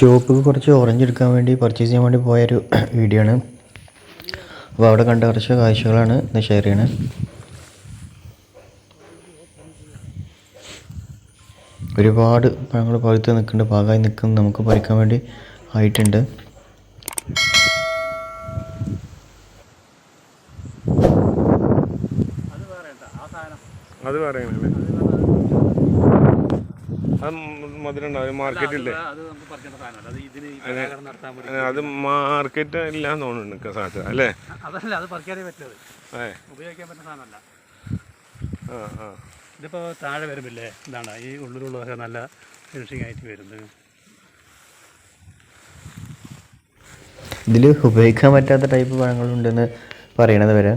ഷോപ്പിൽ കുറച്ച് ഓറഞ്ച് എടുക്കാൻ വേണ്ടി പർച്ചേസ് ചെയ്യാൻ വേണ്ടി പോയൊരു വീഡിയോ ആണ്. അപ്പോൾ അവിടെ കണ്ട കുറച്ച് കാഴ്ചകളാണ് ഇന്ന് ഷെയർ ചെയ്യണത് ഒരുപാട് പഴങ്ങൾ പഴുത്ത് നിൽക്കുന്നുണ്ട്. പാകമായി നിൽക്കുന്നു. നമുക്ക് പറിക്കാൻ വേണ്ടി ആയിട്ടുണ്ട്. അത് പറയണല്ലേ അത് മധുരം ഉണ്ടാവും മാർക്കറ്റില്ലേ അത് നമുക്ക് പറിക്കേണ്ട സാധനമല്ല അത് ഇതിന് ഈ വേണ്ടി അത് മാർക്കറ്റ് ഇല്ലാന്ന് തോന്നുന്നു സാധ്യത അല്ലേ? അതല്ല അത് പറിക്കാനേ പറ്റത് ഉപയോഗിക്കാൻ പറ്റുന്ന സാധനമല്ല. ഇതിപ്പോൾ താഴെ വരുമ്പില്ലേ? ഇതാണ്. ഈ ഉള്ളിലുള്ളതൊക്കെ നല്ല ഫിനിഷിംഗ് ആയിട്ട് വരുന്നത്. ഇതിൽ ഉപയോഗിക്കാൻ പറ്റാത്ത ടൈപ്പ് പഴങ്ങളുണ്ടെന്ന് പറയണത് വരെ.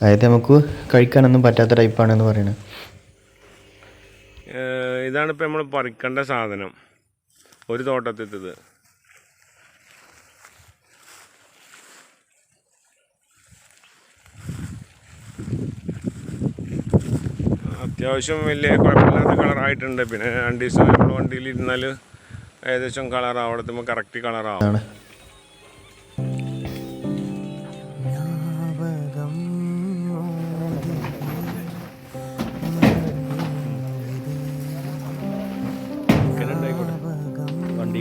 അതായത് നമുക്ക് കഴിക്കാനൊന്നും പറ്റാത്ത ടൈപ്പാണെന്ന് പറയണത്. ഏ, ഇതാണ് ഇപ്പം നമ്മൾ പറിക്കേണ്ട സാധനം. ഒരു തോട്ടത്തിത്തത്. അത്യാവശ്യം വലിയ കുഴപ്പമില്ലാത്ത കളറായിട്ടുണ്ട്. പിന്നെ രണ്ട് ദിവസം നമ്മൾ വണ്ടിയിൽ ഇരുന്നാൽ ഏകദേശം കളർ അവിടത്തുമ്പോൾ കറക്റ്റ് കളറാവും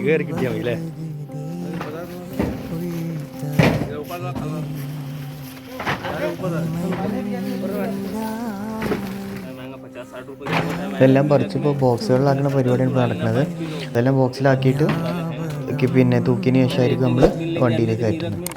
വണ്ടി കയറി കിട്ടിയാൽ മതി അല്ലേ ഇതെല്ലാം പറിച്ചിപ്പോൾ ബോക്സുകളിലാക്കുന്ന പരിപാടിയാണ് ഇപ്പോൾ നടക്കുന്നത്. ഇതെല്ലാം ബോക്സിലാക്കിയിട്ട് പിന്നെ തൂക്കിന് ശേഷമായിരിക്കും നമ്മൾ വണ്ടിയിലേക്ക് കയറ്റുന്നത്.